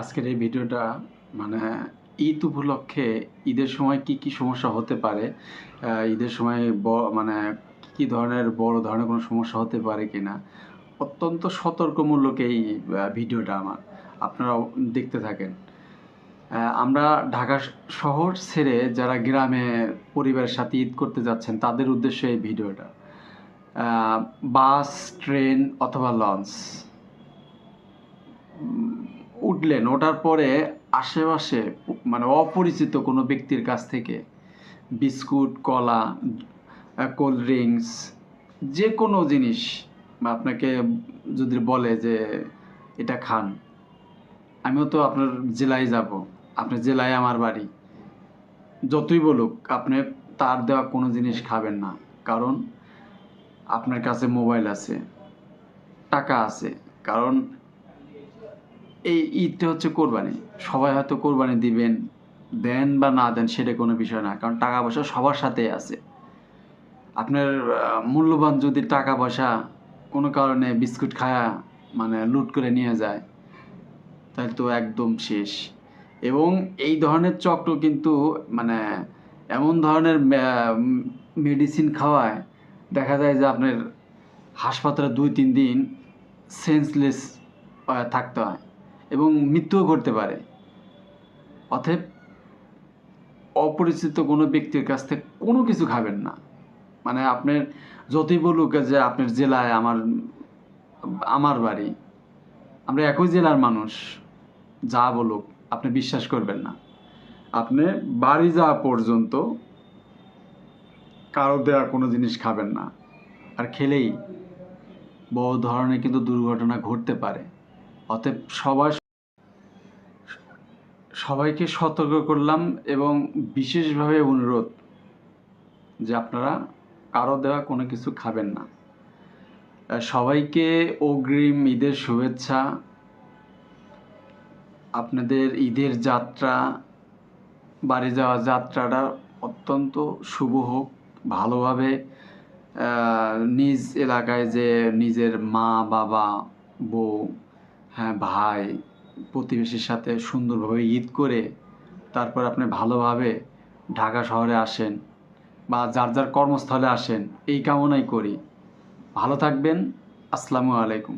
আজকের এই ভিডিওটা মানে ঈদ উপলক্ষে ঈদের সময় কি কি সমস্যা হতে পারে? ঈদের সময় মানে কি ধরনের বড় ধরনের কোনো সমস্যা হতে পারে কি না? অত্যন্ত সতর্কমূলক এই ভিডিওটা আমার। আপনারা দেখতে থাকেন। আমরা ঢাকা শহর ছেড়ে যারা গ্রামে পরিবারের সাথে ঈদ করতে যাচ্ছেন, তাদের উদ্দেশ্যে এই ভিডিওটা। বাস, ট্রেন অথবা লঞ্চ। উঠলেন, ওঠার পরে আশেপাশে মানে অপরিচিত কোনো ব্যক্তির কাছ থেকে বিস্কুট, কলা, কোল্ড ড্রিঙ্কস, যে কোনো জিনিস আপনাকে যদি বলে যে এটা খান, আমিও তো আপনার জেলায় যাব, আপনার জেলায় আমার বাড়ি। যতই বলুক, আপনি তার দেওয়া কোনো জিনিস খাবেন না, কারণ আপনার কাছে মোবাইল আছে, টাকা আছে, কারণ এই ঈদটা হচ্ছে কোরবানি। সবাই হয়তো কোরবানি দিবেন, দেন বা না দেন সেটা কোনো বিষয় না, কারণ টাকা পয়সা সবার সাথেই আছে। আপনার মূল্যবান যদি টাকা পয়সা কোনো কারণে বিস্কুট খায়া মানে লুট করে নিয়ে যায়, তাহলে তো একদম শেষ। এবং এই ধরনের চক্র কিন্তু মানে এমন ধরনের মেডিসিন খাওয়ায়, দেখা যায় যে আপনার হাসপাতালে দুই তিন দিন সেন্সলেস থাকতে হয়। এবং মৃত্যুও ঘটতে পারে। অতএব অপরিচিত কোনো ব্যক্তির কাছ থেকে কোনো কিছু খাবেন না। মানে আপনার যতই বলুক যে আপনার জেলায় আমার আমার বাড়ি, আমরা একই জেলার মানুষ, যা বলুক, আপনি বিশ্বাস করবেন না। আপনি বাড়ি যাওয়া পর্যন্ত কারও দেওয়া কোনো জিনিস খাবেন না। আর খেলেই বড় ধরনের কিন্তু দুর্ঘটনা ঘটতে পারে। অতএব সবার সবাইকে সতর্ক করলাম এবং বিশেষভাবে অনুরোধ যে আপনারা কারও দেওয়া কোনো কিছু খাবেন না। সবাইকে অগ্রিম ঈদের শুভেচ্ছা। আপনাদের ঈদের যাত্রা, বাড়ি যাওয়া যাত্রাটা অত্যন্ত শুভ হোক। ভালোভাবে নিজ এলাকায় যে নিজের মা, বাবা, বউ হ্যাঁ ভাই প্রতিবেশীর সাথে সুন্দরভাবে ঈদ করে তারপর আপনি ভালোভাবে ঢাকা শহরে আসেন বা যার যার কর্মস্থলে আসেন, এই কামনাই করি। ভালো থাকবেন, আসসালামু আলাইকুম।